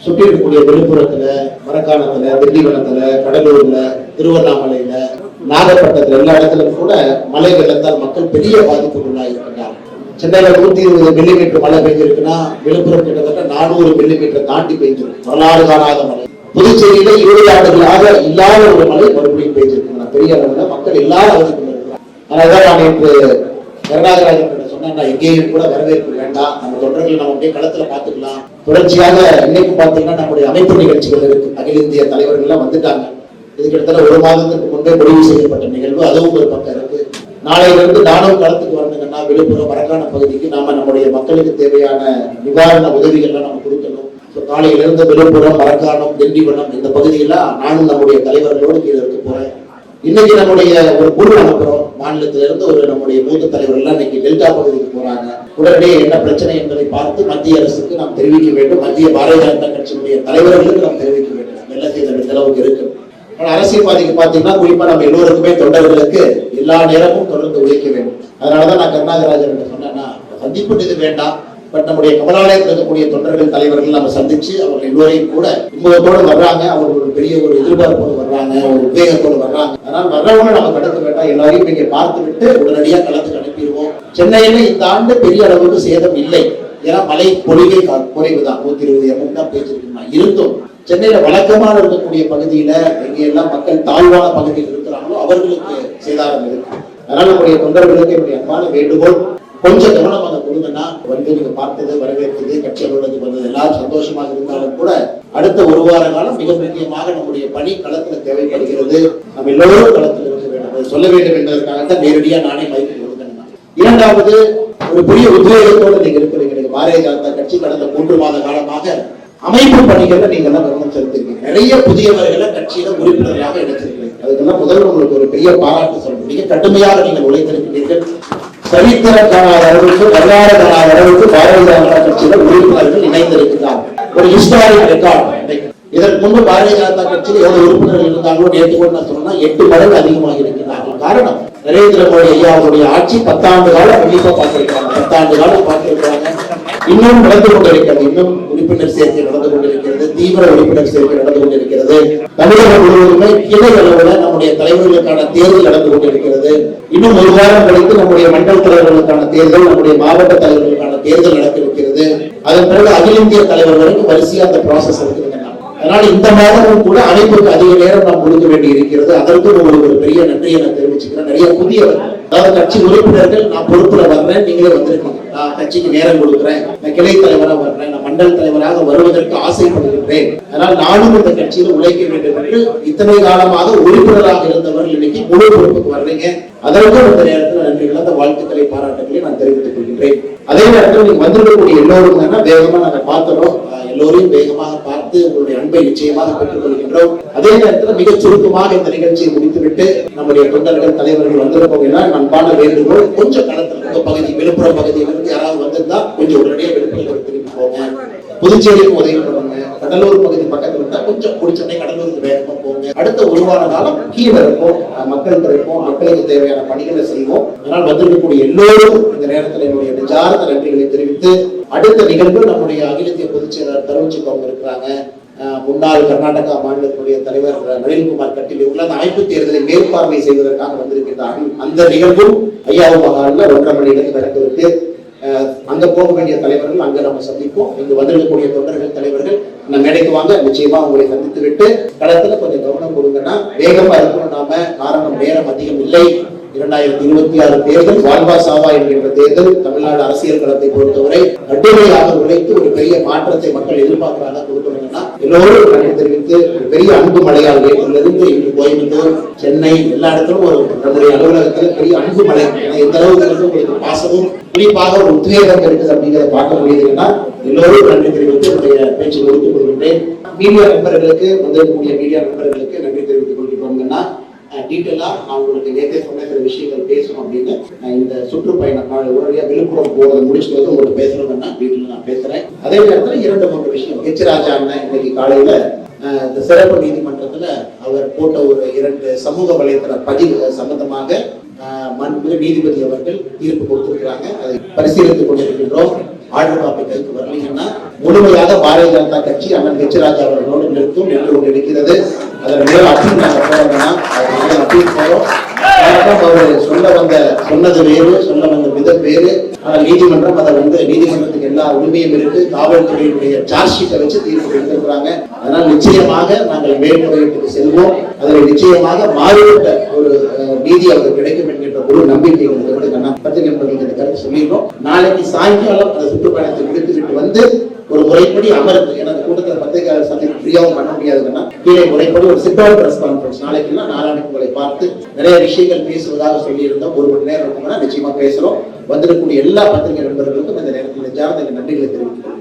சுற்றி இருக்கக்கூடிய விழுப்புரத்துல மரக்காணத்துல திண்டிவனத்துல கடலூர்ல திருவண்ணாமலையில நாகப்பட்டத்துல எல்லா இடத்துலயும் கூட மழை வெள்ளத்தால் மக்கள் பெரிய பாதிப்புக்குள்ளாயிருக்கிறாங்க சென்னையில நூத்தி இருபது மில்லிமீட்டர் மழை பெஞ்சிருக்குன்னா விழுப்புரம் கிட்டத்தட்ட நானூறு மில்லிமீட்டர் தாண்டி பெய்ஞ்சிருக்கு வரலாறு காணாத மழை. புதுச்சேரியில இருபது ஆண்டுகளாக இல்லாத ஒரு மழை மறுபடியும் பெய்ஞ்சிருக்கு பெரிய அளவுல மக்கள் எல்லாரும் அவதிக்கொண்டிருக்கிறாங்க அதனாலதான் நான் இன்று கருணாகராஜன் கிட்ட சொன்னேன் நான் எங்கேயும் கூட வரவேற்பு வேண்டாம். நம்ம தொண்டர்கள் நம்ம அப்படியே களத்துல பாத்துக்கலாம் தொடர்ச்சியாக இன்னைக்கு பார்த்தீங்கன்னா நம்முடைய அமைப்பு நிகழ்ச்சிகள் இருக்கு. அகில இந்திய தலைவர்கள் எல்லாம் வந்துட்டாங்க. இது கிட்டத்தட்ட ஒரு மாதத்துக்கு முன்பே முடிவு செய்யப்பட்ட நிகழ்வு. அதுவும் ஒரு பக்கம் இருக்கு. நாளையிலிருந்து நானும் களத்துக்கு வரணுங்கன்னா விழுப்புரம் மரக்கான பகுதிக்கு நாம நம்முடைய மக்களுக்கு தேவையான நிவாரண உதவிகள்லாம் நம்ம கொடுக்கணும். ஸோ காலையில விழுப்புரம் மரக்காணம் திண்டிவனம் இந்த பகுதியெல்லாம் நானும் நம்முடைய தலைவர்களோடு கீழே இருக்க போறேன். இன்னைக்கு நம்முடைய ஒரு குழு அனுப்புறோம் மாநிலத்திலிருந்து ஒரு நம்முடைய மூத்த தலைவர் எல்லாம் இன்னைக்கு டெல்டா பகுதிக்கு போறாங்க. உடனடியே என்ன பிரச்சனை என்பதை பார்த்து மத்திய அரசுக்கு நாம் தெரிவிக்க வேண்டும். மத்திய பாரதிய ஜனதா கட்சியினுடைய தலைவர்களுக்கு நாம் தெரிவிக்க வேண்டும். வெள்ள செய்த இந்த அளவுக்கு இருக்கு அரசியல்வாதிக்கு பாத்தீங்கன்னா குறிப்பா நம்ம எல்லோருக்குமே தொண்டர்களுக்கு எல்லா நேரமும் தொடர்ந்து உழைக்க வேண்டும். அதனாலதான் நான் கருணாகராஜன் சொன்னேன்னா சந்திப்பு இது வேண்டாம். பட் நம்முடைய கமலாலயத்தில் இருக்கக்கூடிய தொண்டர்கள் தலைவர்கள் நம்ம சந்திச்சு அவர்கள் எல்லோரையும் கூட இன்பத்தோடு வர்றாங்க. அவங்க ஒரு பெரிய ஒரு எதிர்பார்ப்போடு வர்றாங்க ஒரு உத்வேகத்தோடு வர்றாங்க. அதனால் வர்றவங்க நம்ம கடக்க வேண்டாம். எல்லாரையும் இங்கே பார்த்துக்கிட்டு உடனடியாக களத்துக்கு அனுப்பிடுவோம். சென்னையில இந்த ஆண்டு பெரிய அளவுக்கு சேதம் இல்லை. ஏன்னா மழை பொழிவை குறைவு தான் நூத்தி இருபது எம்எம் தான் பேச்சிருக்குமா இருந்தும் சென்னையில வழக்கமாக இருக்கக்கூடிய பகுதியில எங்கெல்லாம் மக்கள் தாழ்வான பகுதியில் இருக்கிறாங்களோ அவர்களுக்கு சேதாரம் இருக்கு. அதனால நம்முடைய தொண்டர்களுக்கு என்னுடைய அன்பான வேண்டுகோள் கொஞ்சம் கவனமாக கொடுங்கன்னா வந்து நீங்க பார்த்தது வரவேற்றது கட்சி அலுவலகத்துக்கு வந்தது எல்லாரும் சந்தோஷமாக இருந்தாலும் கூட அடுத்த ஒரு வார காலம் மிக முக்கியமாக நம்முடைய பணி களத்துல தேவைப்படுகிறது. நம்ம எல்லோரும் களத்தில் இருக்க வேண்டும். அதை சொல்ல வேண்டும் என்பதற்காக தான் நேரடியா நானே மைக்கு கொடுக்கணும். இரண்டாவது ஒரு பெரிய உத்வேகத்தோடு நீங்க இருக்கிறீங்க நீங்க பாரதிய ஜனதா கட்சி கடந்த மூன்று மாத காலமாக அமைப்பு பணிகள்ல நீங்க எல்லாம் கவனம் செலுத்திருக்கீங்க. நிறைய புதியவர்களை கட்சியில உறுப்பினர்களாக எடுத்திருக்கீங்க அதுக்கெல்லாம் முதல்ல உங்களுக்கு ஒரு பெரிய பாராட்டு சொல்ல முடியும். கடுமையாக நீங்கள் உழைத்திருக்கிறீர்கள். சரித்திரம் காணாத அளவுக்கு வரலாறு காணாத அளவுக்கு பாரதிய ஜனதா கட்சியில உறுப்பினர்கள் இணைந்திருக்கிறார்கள் ஒரு ஹிஸ்டாரிக் ரெக்கார்ட் இதற்கு முன்பு பாரதிய ஜனதா கட்சியில் எவ்வளவு உறுப்பினர்கள் இருந்தாங்களோ நேற்று நான் சொன்னா எட்டு மடங்கு அதிகமாக இருக்கிறார்கள். காரணம் நரேந்திர மோடி ஐயா அவருடைய ஆட்சி பத்தாண்டு காலம் கண்டிப்பா பார்த்திருக்கிறாங்க. பத்தாண்டு காலம் பார்த்திருக்கிறாங்க. இன்னும் நடந்து கொண்டிருக்கிறது. இன்னும் உறுப்பினர் சேர்க்கை நடந்து கொண்டிருக்கிறது. தீவிர உறுப்பினர் சேர்க்கை நடந்து கொண்டிருக்கிறது. தமிழகம் முழுவதுமே கிளை அளவுல நம்முடைய தலைவர்களுக்கான தேர்தல் நடந்து கொண்டிருக்கிறது. இன்னும் ஒரு வாரம் கழித்து நம்முடைய மண்டல் தலைவர்களுக்கான தேர்தல் நம்முடைய மாவட்ட தலைவர்களுக்கான தேர்தல் நடக்கிறது அதன் பிறகு அகில இந்திய தலைவர் வரைக்கும் வரிசையா அந்த ப்ராசஸ் இருக்குதுங்க அதனால இந்த மாதமும் கூட அழைப்புக்கு அதிக நேரம் நாம் கொடுக்க வேண்டி இருக்கிறது அதற்கு உங்களுக்கு ஒரு பெரிய நன்றியை நான் தெரிவிச்சுக்கிறேன். நிறைய புதிய அதாவது கட்சி உறுப்பினர்கள் நான் பொறுப்புல வர்றேன் நீங்களே வந்திருக்கீங்க நான் கட்சிக்கு நேரம் கொடுக்குறேன் நான் கிளை தலைவராக வர்றேன் நான் மண்டல தலைவராக வருவதற்கு ஆசைப்படுகின்றேன். அதனால் நானும் இந்த கட்சியில் உழைக்க வேண்டும் என்று இத்தனை காலமாக உறுப்பினராக இருந்தவர்கள் இன்னைக்கு முழு பொறுப்புக்கு வர்றீங்க. அதற்கும் இந்த நேரத்தில் நன்றி அந்த வாழ்த்துக்களை பாராட்டுகளை நான் தெரிவித்துக் கொள்கின்றேன். அதே நேரத்தில் நீங்க வந்திருக்கக்கூடிய எல்லோரும் தானே வேகமா நாங்க பார்த்தோம். எல்லோரையும் வேகமாக பார்த்து உங்களுடைய அன்பை நிச்சயமாக பெற்றுக் கொள்கின்றோம். அதே நேரத்தில் மிக சுருக்கமாக இந்த நிகழ்ச்சியை முடித்துவிட்டு நம்முடைய தொண்டர்கள் தலைவர்கள் வந்திருப்போம் எல்லாம் அன்பான வேண்டுகோள் கொஞ்சம் களத்தில் இருக்க பகுதி விழுப்புரம் பகுதியிலிருந்து யாராவது வந்திருந்தா கொஞ்சம் உடனடியாக விழுப்புரம் திரும்பி போங்க. புதுச்சேரிக்கும் உதவி பண்ணுவாங்க. கடலூர் பகுதி பக்கத்துல இருந்தா கொஞ்சம் குடிச்சோடனே கடலூருக்கு வேகமா அடுத்த ஒரு வார காலம் கீழே இருப்போம் மக்கள் இருப்போம் மக்களுக்கு தேவையான பணிகளை செய்வோம். அதனால் வந்திருக்கக்கூடிய எல்லோரும் இந்த நேரத்தில் என்னுடைய நெஞ்சார்ந்த நன்றிகளை தெரிவித்து அடுத்த நிகழ்வு நம்முடைய அகில இந்திய பொதுச் செயலாளர் தருவச்சுக்கு அவங்க இருக்கிறாங்க. முன்னாள் கர்நாடகா மாநிலத்தினுடைய தலைவர் நளின்குமார் கட்டில் இவங்க அந்த அமைப்பு தேர்தலை மேற்பார்வை செய்வதற்காக வந்திருக்கிறார்கள் அந்த நிகழ்வும் ஐயாவு மகாலில் ஒன்றரை மணிக்கு நடக்க இருக்கு அங்க போக வேண்டிய தலைவர்கள் அங்க நம்ம சந்திப்போம். இங்கு வந்திருக்கக்கூடிய தொண்டர்கள் தலைவர்கள் நம்ம மேடைக்கு வாங்க. நிச்சயமா உங்களை சந்தித்து விட்டு களத்துல கொஞ்சம் கவனம் கொடுங்கன்னா வேகமா இருக்கணும். நாம காரணம் நேரம் அதிகம் இல்லை. இரண்டாயிரத்தி இருபத்தி ஆறு தேர்தல் வாழ்வா சாவா என்கின்ற தேர்தல் தமிழ்நாடு அரசியல் களத்தை பொறுத்தவரை கடுமையாக உழைத்து ஒரு பெரிய மாற்றத்தை மக்கள் எதிர்பார்க்கிறாங்க கொடுக்கணும்னா எல்லோரும் நன்றி தெரிவித்து ஒரு பெரிய அன்பு மழையால் இருந்து இன்று கோயம்புத்தூர் சென்னை எல்லா இடத்திலும் ஒரு நம்முடைய அலுவலகத்தில் பெரிய அன்பு மழை. எந்த அளவுக்கு உங்களுக்கு பாசமும் குறிப்பாக ஒரு உத்வேகம் இருக்குது அப்படிங்கிறத பார்க்க முடியுதுன்னா எல்லோரும் நன்றி தெரிவித்து என்னுடைய பேச்சு முடித்துக் கொள்கின்றேன். மீடியா நண்பர்களுக்கு வந்திருக்கக்கூடிய மீடியா நண்பர்களுக்கு நன்றி தெரிவித்து டீட்டெயிலாக நான் உங்களுக்கு நேற்றே சொன்ன சில விஷயங்கள் பேசணும் அப்படின்னு நான் இந்த சுற்றுப்பயணம் நான் உடனடியாக விழுப்புரம் போகிறது முடிச்சுட்டு வந்து உங்களுக்கு பேசணும்னா வீட்டில் நான் பேசுறேன். அதே நேரத்தில் இரண்டு மூன்று விஷயம். ஹெச் ராஜா அண்ணன் இன்னைக்கு காலையில இந்த சிறப்பு நீதிமன்றத்துல அவர் போட்ட ஒரு இரண்டு சமூக வலைத்தள பதிவு சம்பந்தமாக அஹ், நீதிபதி அவர்கள் தீர்ப்பு கொடுத்திருக்கிறாங்க. அதை பரிசீலித்துக் கொண்டிருக்கின்றோம். ஆர்டர் காப்பி வரலீங்கன்னா முழுமையாக பாரதிய ஜனதா கட்சி அண்ணன் ஹெச் ராஜா அவர்களோடு நிறுத்தும் என்று ஒன்று இருக்கிறது. அதன் மேல் அப்பீல் நாங்கள் போறோம்னா அது அப்பீல் போறோம் அவர் சொல்ல வந்த சொன்னது வேறு சொல்ல வந்த விதம் வேறு. ஆனால் நீதிமன்றம் அதை வந்து நீதிமன்றத்துக்கு எல்லா உரிமையும் இருக்கு. காவல்துறையினுடைய சார்ஜ் ஷீட்டை வச்சு தீர்ப்பு எடுத்திருக்கிறாங்க அதனால் நிச்சயமாக நாங்கள் மேல்முறையீட்டுக்கு செல்வோம். அதில் நிச்சயமாக மாறுபட்ட ஒரு நீதி அவருக்கு கிடைக்கும் ஒரு நம்பிக்கை உங்களுக்கு விடுங்க நான் பத்திரிகை நண்பர்களுக்கு கருத்து சொல்லியிருக்கோம் நாளைக்கு சாயங்காலம் அந்த சுற்றுப்பயணத்தை முடித்துவிட்டு வந்து ஒரு முறைப்படி அமர்ந்து ஏன்னா அந்த கூட்டத்தில் பத்திரிகையாளர் சந்திப்பு ஃப்ரீயாகவும் பண்ண முடியாதுன்னா கீழே முறைப்படி ஒரு சிட்டோல் பிரஸ் கான்ஃபரன்ஸ் நாளைக்குன்னா நாளானைக்கு உங்களை பார்த்து நிறைய விஷயங்கள் பேசுவதாக சொல்லியிருந்தோம். ஒரு மணி நேரம் இருக்கும்னா நிச்சயமா பேசுறோம். வந்திருக்கக்கூடிய எல்லா பத்திரிகை நண்பர்களுக்கும் இந்த நேரத்தில் நெஞ்சார்ந்த நன்றிகளை தெரிவித்துக் கொள்கிறேன்.